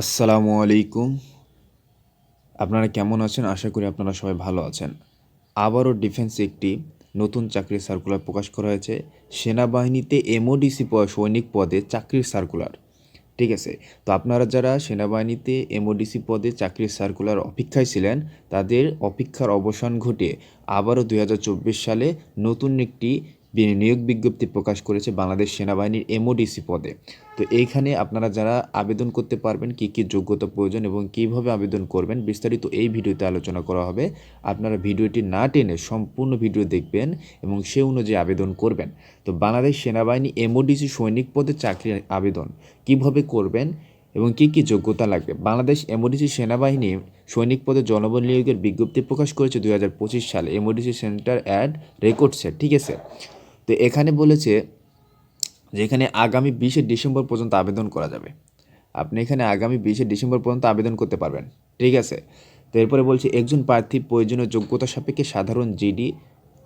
আসসালামু আলাইকুম। আপনারা কেমন আছেন? আশা করি আপনারা সবাই ভালো আছেন। আবারও ডিফেন্সে একটি নতুন চাকরির সার্কুলার প্রকাশ করা হয়েছে। সেনাবাহিনীতে এমওডিসি সৈনিক পদে চাকরির সার্কুলার ঠিক আছে? তো আপনারা যারা সেনাবাহিনীতে এমওডিসি পদে চাকরির সার্কুলার অপেক্ষায় ছিলেন, তাদের অপেক্ষার অবসান ঘটিয়ে আবারও দু হাজার চব্বিশ সালে নতুন একটি নিয়োগ বিজ্ঞপ্তি প্রকাশ করেছে বাংলাদেশ সেনাবাহিনীর এমওডিসি পদে। তো এইখানে আপনারা যারা আবেদন করতে পারবেন, কী কী যোগ্যতা প্রয়োজন এবং কীভাবে আবেদন করবেন, বিস্তারিত এই ভিডিওতে আলোচনা করা হবে। আপনারা ভিডিওটি না টেনে সম্পূর্ণ ভিডিও দেখবেন এবং সে অনুযায়ী আবেদন করবেন। তো বাংলাদেশ সেনাবাহিনী এমওডিসি সৈনিক পদে চাকরির আবেদন কীভাবে করবেন এবং কী কী যোগ্যতা লাগবে? বাংলাদেশ এমওডিসি সেনাবাহিনী সৈনিক পদে জনবল নিয়োগের বিজ্ঞপ্তি প্রকাশ করেছে দু হাজার পঁচিশ সালে। M O D C centre add record set, ঠিক আছে? তো এখানে বলেছে যেখানে আগামী বিশে ডিসেম্বর পর্যন্ত আবেদন করা যাবে। আপনি এখানে আগামী বিশে ডিসেম্বর পর্যন্ত আবেদন করতে পারবেন। ঠিক আছে? তো এরপরে বলছে, একজন প্রার্থী প্রয়োজনীয় যোগ্যতা সাপেক্ষে সাধারণ জিডি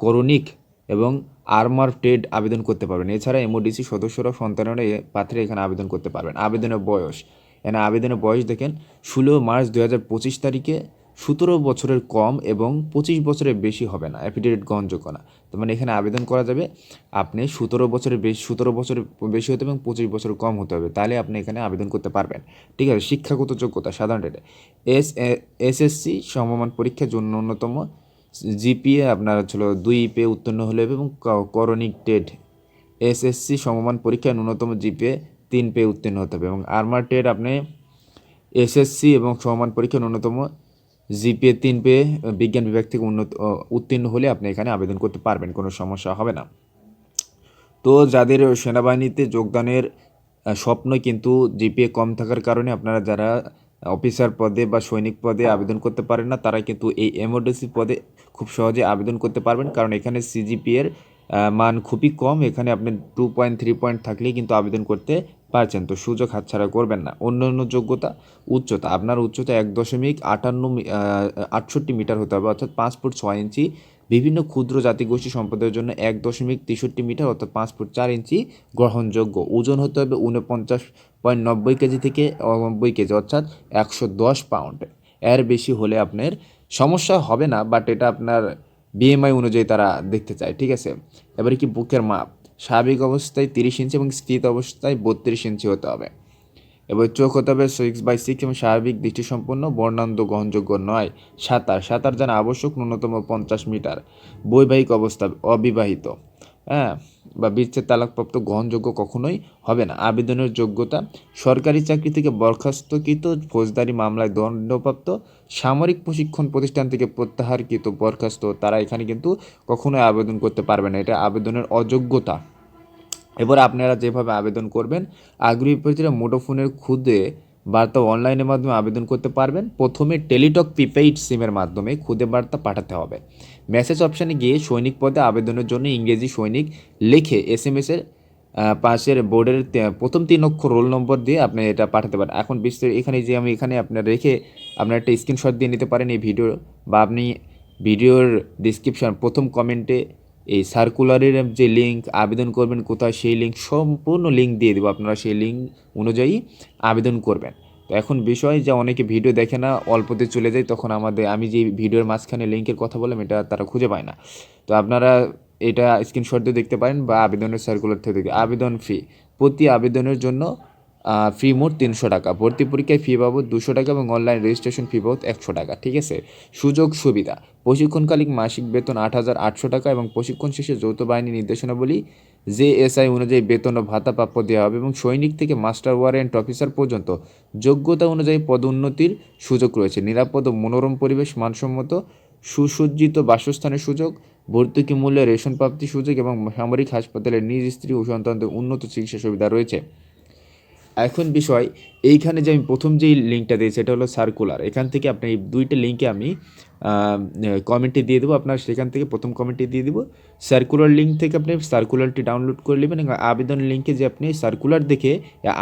করণিক এবং আর্মার ট্রেড আবেদন করতে পারবেন। এছাড়া এমওডিসি সদস্যরা সন্তানেরা পাত্রে এখানে আবেদন করতে পারবেন। আবেদনের বয়স। এখানে আবেদনের বয়স দেখেন, ষোলো মার্চ দু হাজার পঁচিশ তারিখে সতেরো বছরের কম এবং পঁচিশ বছরের বেশি হবে না অ্যাফিডেভিট গ্রহণযোগ্য না তো মানে এখানে আবেদন করা যাবে, আপনি সতেরো বছরের বেশি, সতেরো বছরের বেশি হতে হবে এবং পঁচিশ বছর কম হতে হবে, তাহলে আপনি এখানে আবেদন করতে পারবেন। ঠিক আছে, শিক্ষাগত যোগ্যতা, সাধারণ রেটে এস এসএসসি সমমান পরীক্ষার জন্য ন্যূনতম জিপিএ আপনার ছিল দুই পে উত্তীর্ণ হলে হবে এবং করণিক টেড এসএসসি সমমান পরীক্ষায় ন্যূনতম জিপিএ তিন পে উত্তীর্ণ হতে হবে এবং আর্মার টেড আপনি এসএসসি এবং সমমান পরীক্ষা ন্যূনতম জিপিএ তিন পেয়ে বিজ্ঞান বিভাগ থেকে উন্নত উত্তীর্ণ হলে আপনি এখানে আবেদন করতে পারবেন কোনো সমস্যা হবে না। তো যাদের সেনাবাহিনীতে যোগদানের স্বপ্ন কিন্তু জিপিএ কম থাকার কারণে আপনারা যারা অফিসার পদে বা সৈনিক পদে আবেদন করতে পারেন না তারা কিন্তু এই এমওডিসি পদে খুব সহজে আবেদন করতে পারবেন। কারণ এখানে সিজিপি এর আহ, মান খুবই কম। এখানে আপনি টু পয়েন্ট থ্রি পয়েন্ট থাকলেই কিন্তু আবেদন করতে পারছেন। তো সুযোগ হাতছাড়া করবেন না। অন্য অন্য যোগ্যতা, উচ্চতা। আপনার উচ্চতা এক দশমিক আটান্ন আটষট্টি মিটার হতে হবে। অর্থাৎ পাঁচ ফুট ছয় ইঞ্চি। বিভিন্ন ক্ষুদ্র জাতিগোষ্ঠী সম্প্রদায়ের জন্য এক দশমিক তেষট্টি মিটার, অর্থাৎ পাঁচ ফুট চার ইঞ্চি গ্রহণযোগ্য। ওজন হতে হবে উনপঞ্চাশ পয়েন্ট নব্বই কেজি থেকে নব্বই কেজি, অর্থাৎ একশো দশ পাউন্ড। এর বেশি হলে আপনার সমস্যা হবে না, বাট এটা আপনার বিএমআই অনুযায়ী তারা দেখতে চায়, ঠিক আছে? এবারে কি বুকের মাপ? স্বাভাবিক অবস্থায় তিরিশ ইঞ্চি এবং স্থিত অবস্থায় বত্রিশ ইঞ্চি হতে হবে। এবার চোখ হতে হবে সিক্স বাই সিক্স এবং স্বাভাবিক দৃষ্টিসম্পন্ন, বর্ণান্ধ, গ্রহণযোগ্য নয়, সাঁতার। সাঁতার জানা আবশ্যক, ন্যূনতম পঞ্চাশ মিটার। বৈবাহিক অবস্থা অবিবাহিত। হ্যাঁ বা বিচ্ছেদ তালাকপ্রাপ্ত গ্রহণযোগ্য কখনোই হবে না। আবেদনের যোগ্যতা, সরকারি চাকরি থেকে বরখাস্তকৃত ফৌজদারি মামলায় দণ্ডপ্রাপ্ত সামরিক প্রশিক্ষণ প্রতিষ্ঠান থেকে প্রত্যাহারকৃত বরখাস্ত, তারা এখানে কিন্তু কখনোই আবেদন করতে পারবে না। এটা আবেদনের অযোগ্যতা। এবার আপনারা যেভাবে আবেদন করবেন, আগ্রহী প্রার্থীরা মুঠোফোনের খুদে বার্তা অনলাইনের মাধ্যমে আবেদন করতে পারবেন। প্রথমে টেলিটক প্রিপেইড সিমের মাধ্যমে খুদে বার্তা পাঠাতে হবে। মেসেজ অপশানে গিয়ে সৈনিক পদে আবেদনের জন্য ইংরেজি সৈনিক লিখে এস এম এসের পাশের বোর্ডের প্রথম তিন অক্ষর রোল নম্বর দিয়ে আপনি এটা পাঠাতে পারেন। এখন বিস্তারিত এখানে যে আমি এখানে আপনার রেখে আপনার একটা স্ক্রিনশট দিয়ে নিতে পারেন এই ভিডিও বা আপনি ভিডিওর ডিসক্রিপশন প্রথম কমেন্টে এই সার্কুলারের যে লিঙ্ক আবেদন করবেন কোথায়, সেই লিঙ্ক সম্পূর্ণ লিঙ্ক দিয়ে দেবো আপনারা সেই লিঙ্ক অনুযায়ী আবেদন করবেন। তো এখন বিষয় যে অনেকে ভিডিও দেখে না, অল্পতে চলে যায়, তখন আমাদের, আমি যে ভিডিওর মাঝখানে লিঙ্কের কথা বললাম, এটা তারা খুঁজে পায় না। তো আপনারা এটা স্ক্রিনশট দিয়ে দেখতে পারেন বা আবেদনের সার্কুলার থেকে আবেদন ফি প্রতি আবেদনের জন্য ফি মোট তিনশো টাকা। ভর্তি পরীক্ষায় ফি বাবদ দুশো টাকা এবং অনলাইন রেজিস্ট্রেশন ফি বাবদ একশো টাকা, ঠিক আছে? সুযোগ, সুবিধা। প্রশিক্ষণকালীন মাসিক বেতন আট হাজার আটশো টাকা এবং প্রশিক্ষণ শেষে যৌথ বাহিনী নির্দেশনাবলী জে এসআই অনুযায়ী বেতন ও ভাতা প্রাপ্য দেওয়া হবে এবং সৈনিক থেকে মাস্টার ওয়ারেন্ট অফিসার পর্যন্ত যোগ্যতা অনুযায়ী পদোন্নতির সুযোগ রয়েছে। নিরাপদ ও মনোরম পরিবেশ, মানসম্মত, সুসজ্জিত বাসস্থানের সুযোগ, ভর্তুকি মূল্যে রেশন প্রাপ্তির সুযোগ এবং সামরিক হাসপাতালে নিজ স্ত্রী ও সন্তানদের উন্নত চিকিৎসা সুবিধা রয়েছে। এখন বিষয়, এইখানে যে আমি প্রথম যেই লিঙ্কটা দিয়েছি, সেটা হলো সার্কুলার এখান থেকে আপনি এই দুইটা লিঙ্কে আমি কমেন্টে দিয়ে দেবো। আপনার সেখান থেকে প্রথম কমেন্টে দিয়ে দেবো। সার্কুলার লিঙ্ক থেকে আপনি সার্কুলারটি ডাউনলোড করে নেবেন এবং আবেদন লিঙ্কে যে আপনি সার্কুলার দেখে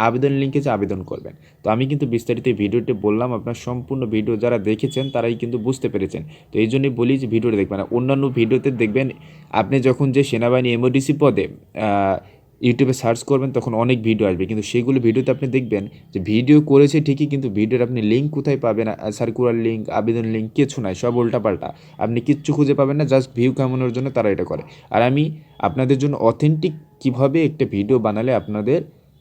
আবেদন লিঙ্কে যে আবেদন করবেন। তো আমি কিন্তু বিস্তারিত ভিডিওটি বললাম, আপনার সম্পূর্ণ ভিডিও যারা দেখেছেন, তারাই কিন্তু বুঝতে পেরেছেন। তো এই জন্যই বলি যে ভিডিওটা দেখবেন। অন্যান্য ভিডিওতে দেখবেন, আপনি যখন যে সেনাবাহিনী এমওডিসি পদে ইউটিউবে সার্চ করবেন, তখন অনেক ভিডিও আসবে। কিন্তু সেগুলো ভিডিওতে আপনি দেখবেন যে ভিডিও করেছে ঠিকই, কিন্তু ভিডিওর আপনি লিঙ্ক কোথায় পাবেন সার্কুলার লিঙ্ক আবেদন লিঙ্ক কিছু নাই, সব উল্টাপাল্টা। আপনি কিচ্ছু খুঁজে পাবেন না জাস্ট ভিউ কামানোর জন্য তারা এটা করে। আর আমি আপনাদের জন্য অথেন্টিক কীভাবে একটা ভিডিও বানালে আপনাদের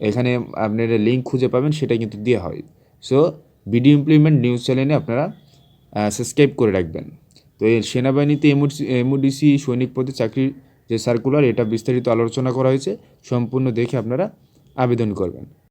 এখানে আপনারা লিঙ্ক খুঁজে পাবেন, সেটা কিন্তু দেওয়া হয়। সো ভিডিও ইমপ্লিমেন্ট নিউজ চ্যানেলে আপনারা সাবস্ক্রাইব করে রাখবেন। তো এই সেনাবাহিনীতে এমওডিসি সৈনিক পদে চাকরির যে সার্কুলার এটা বিস্তারিত আলোচনা করা হয়েছে সম্পূর্ণ দেখে আপনারা আবেদন করবেন।